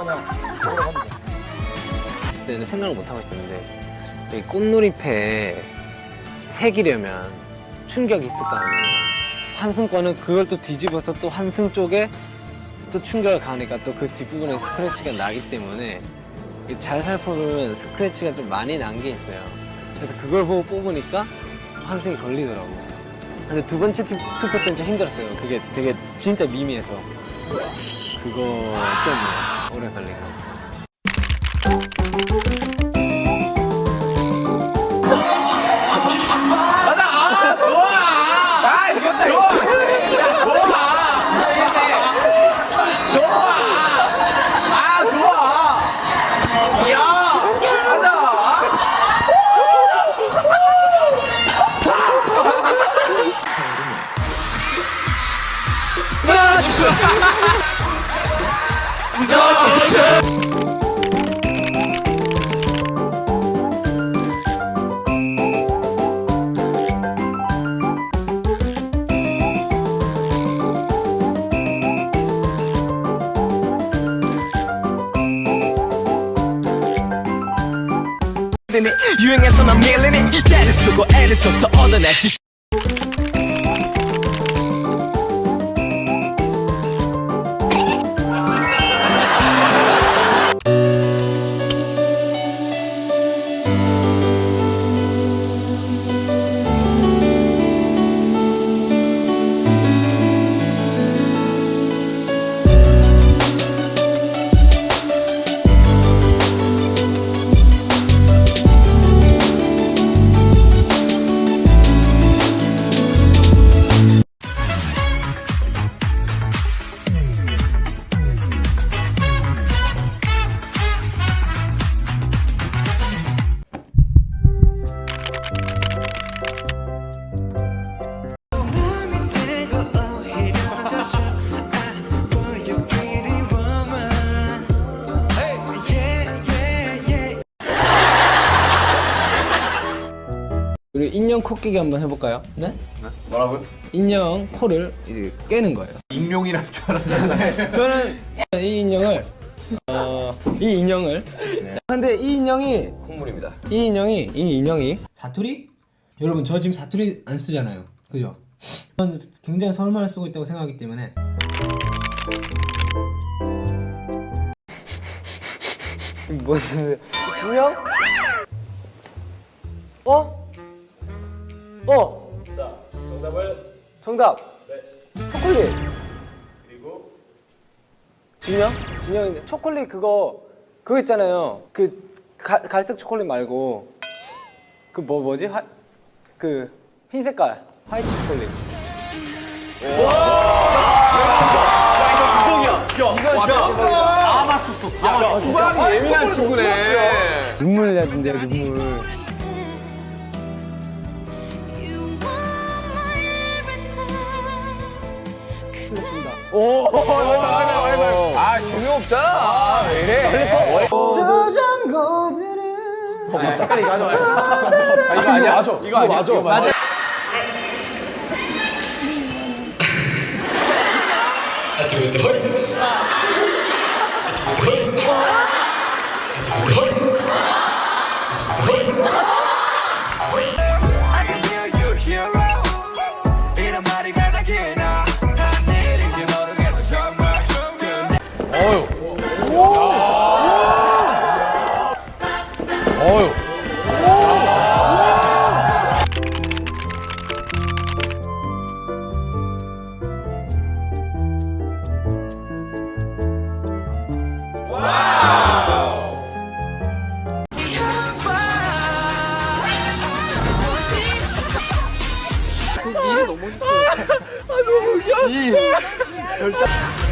그냥 올라가면 돼. 그때는 생각을 못 하고 있었는데 이 꽃놀이패 새기려면 충격이 있을 거 아니에요. 거는 그걸 또 뒤집어서 또 한승 쪽에 또 충격을 가하니까 또 그 뒷부분에 스크래치가 나기 때문에 잘 살펴보면 스크래치가 좀 많이 난 게 있어요. 그래서 그걸 보고 뽑으니까 한승이 걸리더라고요. 근데 두 번째 투표 때는 좀 힘들었어요. 그게 되게 진짜 미미해서 그거 때문에 오래 같아요. 유행해서 난 밀리니 때를 쓰고 애를 써서 얻어내 지 우리 인형 코 깨기 한번 해볼까요? 네? 뭐라고요? 인형 코를 이제 깨는 거예요. 익룡이란 줄 알았잖아요. 저는 이 인형을 어, 이 인형을 자, 근데 이 인형이 콧물입니다. 이 인형이 이 인형이 사투리? 여러분 저 지금 사투리 안 쓰잖아요. 그죠? 저는 굉장히 서울말을 쓰고 있다고 생각하기 때문에 뭔 냄새? 진영? 어? 어? 자, 정답을 정답. 네. 초콜릿. 그리고 진영? 진영인데 초콜릿 그거 그거 있잖아요. 그 가, 갈색 초콜릿 말고 그 뭐 뭐지? 하, 그흰 색깔 화이트 초콜릿. 예민한 친구네. 눈물 나던데요 눈물. 오, 아, 재미없잖아. 아, 왜 이래? 수정고들은 색깔이 이거 하지 마요. 아, 이거 아니야? 맞아. 이거 아니야? 이거 맞아. I 어휴. 이 너무 웃겨. 이 절대.